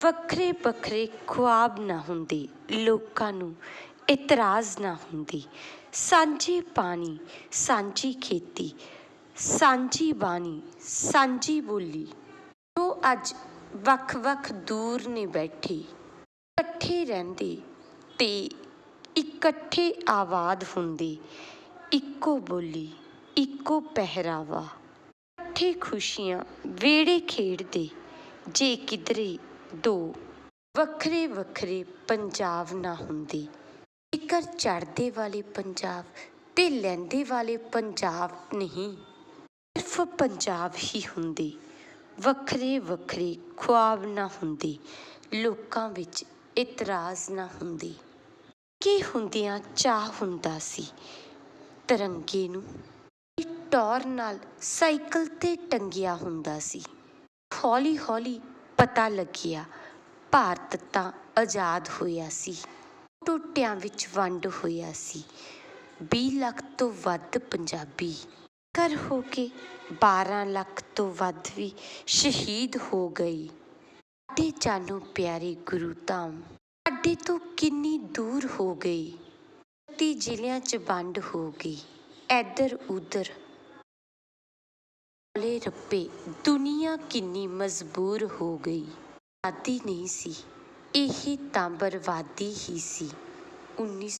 ਵੱਖਰੇ ਵੱਖਰੇ ਖੁਆਬ ਨਾ ਹੁੰਦੇ, ਲੋਕਾਂ ਨੂੰ ਇਤਰਾਜ਼ ਨਾ ਹੁੰਦੀ। ਸਾਂਝੇ ਪਾਣੀ, ਸਾਂਝੀ ਖੇਤੀ, ਸਾਂਝੀ ਬਾਣੀ, ਸਾਂਝੀ ਬੋਲੀ। ਜੋ ਅੱਜ ਵੱਖ ਵੱਖ ਦੂਰ ਨੇ ਬੈਠੇ, ਇਕੱਠੇ ਰਹਿੰਦੇ ਤੇ ਇਕੱਠੇ ਆਬਾਦ ਹੁੰਦੇ, ਇੱਕੋ ਬੋਲੀ, ਇੱਕੋ ਪਹਿਰਾਵਾ। ਇਕੱਠੇ ਖੁਸ਼ੀਆਂ ਵੇੜੇ ਖੇਡਦੇ, ਜੇ ਕਿਧਰੇ ਦੋ। ਵੱਖਰੇ ਵੱਖਰੇ ਪੰਜਾਬ ਨਾ ਹੁੰਦੇ। ਜੇਕਰ ਚੜ੍ਹਦੇ ਵਾਲੇ ਪੰਜਾਬ ਤੇ ਲੈਂਦੇ ਵਾਲੇ ਪੰਜਾਬ ਨਹੀਂ, ਸਿਰਫ ਪੰਜਾਬ ਹੀ ਹੁੰਦੇ। ਵੱਖਰੇ ਵੱਖਰੇ ਖੁਆਬ ਨਾ ਹੁੰਦੇ। ਲੋਕਾਂ ਵਿੱਚ ਇਤਰਾਜ਼ ਨਾ ਹੁੰਦੇ। ਕੀ ਹੁੰਦਿਆਂ ਚਾਹ ਹੁੰਦਾ ਸੀ? ਤਿਰੰਗੇ ਨੂੰ ਇਹ ਟੌਰ ਨਾਲ ਸਾਈਕਲ ਤੇ ਟੰਗਿਆ ਹੁੰਦਾ ਸੀ। ਹੌਲੀ ਹੌਲੀ ਪਤਾ ਲੱਗਿਆ, ਭਾਰਤ ਤਾਂ ਆਜ਼ਾਦ ਹੋਇਆ ਸੀ। ਟੋਟਿਆਂ ਵਿੱਚ ਵੰਡ ਹੋਇਆ ਸੀ। 20 ਲੱਖ ਤੋਂ ਵੱਧ ਪੰਜਾਬੀ। ਕਰ ਹੋ ਕੇ 12 ਲੱਖ ਤੋਂ ਵੱਧ ਵੀ ਸ਼ਹੀਦ ਹੋ ਗਈ ਸਾਡੇ ਜਾਨੋਂ ਪਿਆਰੇ ਗੁਰੂ ਧਾਮ, ਸਾਡੇ ਤੋਂ ਕਿੰਨੀ ਦੂਰ ਹੋ ਗਈ ਤੀ ਜ਼ਿਲ੍ਹਿਆਂ 'ਚ ਵੰਡ ਹੋ ਗਈ। ਇੱਧਰ ਉੱਧਰ ਲੈ ਰੱਬੇ, ਦੁਨੀਆ ਕਿੰਨੀ ਮਜਬੂਰ ਹੋ ਗਈ। ਆਦੀ ਨਹੀਂ ਸੀ, ਇਹ ਤਾਂ ਬਰਬਾਦੀ ਹੀ ਸੀ। 19